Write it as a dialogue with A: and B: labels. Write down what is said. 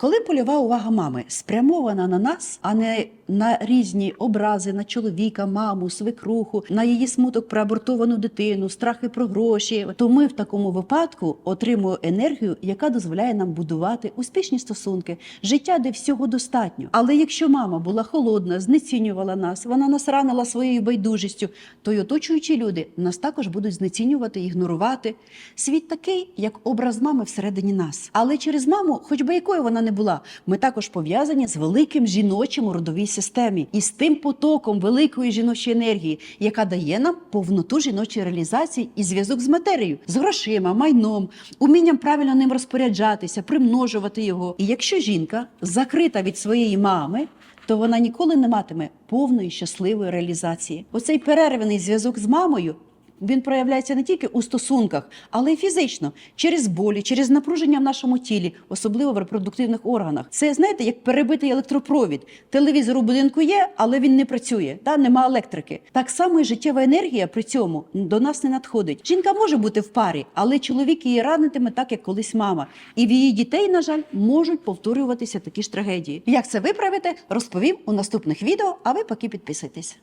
A: Коли польова увага мами спрямована на нас, а не на різні образи на чоловіка, маму, свекруху, на її смуток про абортовану дитину, страхи про гроші, то ми в такому випадку отримуємо енергію, яка дозволяє нам будувати успішні стосунки, життя, де всього достатньо. Але якщо мама була холодна, знецінювала нас, вона нас ранила своєю байдужістю, то й оточуючі люди нас також будуть знецінювати, ігнорувати. Світ такий, як образ мами всередині нас. Але через маму, хоч би якою вона не була, ми також пов'язані з великим жіночим родовій системі і з тим потоком великої жіночої енергії, яка дає нам повноту жіночої реалізації і зв'язок з матерією, з грошима, майном, умінням правильно ним розпоряджатися, примножувати його. І якщо жінка закрита від своєї мами, то вона ніколи не матиме повної щасливої реалізації. Оцей перерваний зв'язок з мамою. Він проявляється не тільки у стосунках, але й фізично, через болі, через напруження в нашому тілі, особливо в репродуктивних органах. Це знаєте, як перебитий електропровід. Телевізор у будинку є, але він не працює. Та нема електрики. Так само і життєва енергія при цьому до нас не надходить. Жінка може бути в парі, але чоловік її ранитиме так, як колись мама. І в її дітей, на жаль, можуть повторюватися такі ж трагедії. Як це виправити, розповім у наступних відео. А ви поки підписуйтесь.